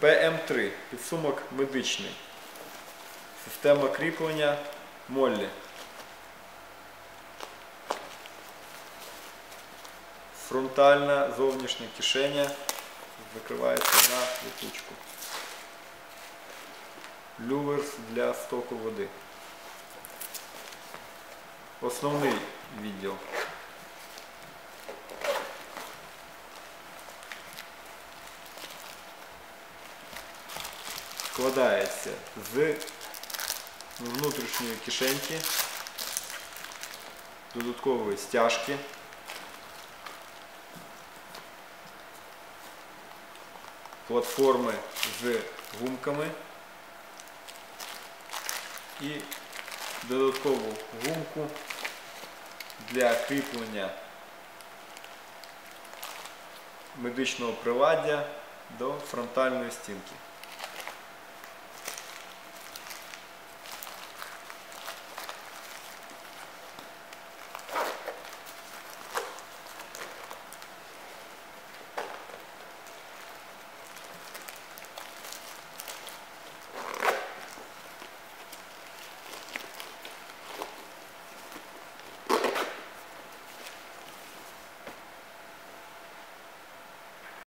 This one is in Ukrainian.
ПМ3. Підсумок медичний. Система кріплення Моллі. Фронтальна зовнішня кишеня закривається на липучку. Люверс для стоку води. Основний відділ. Складається з внутрішньої кишеньки, додаткової стяжки, платформи з гумками і додаткову гумку для кріплення медичного приладдя до фронтальної стінки.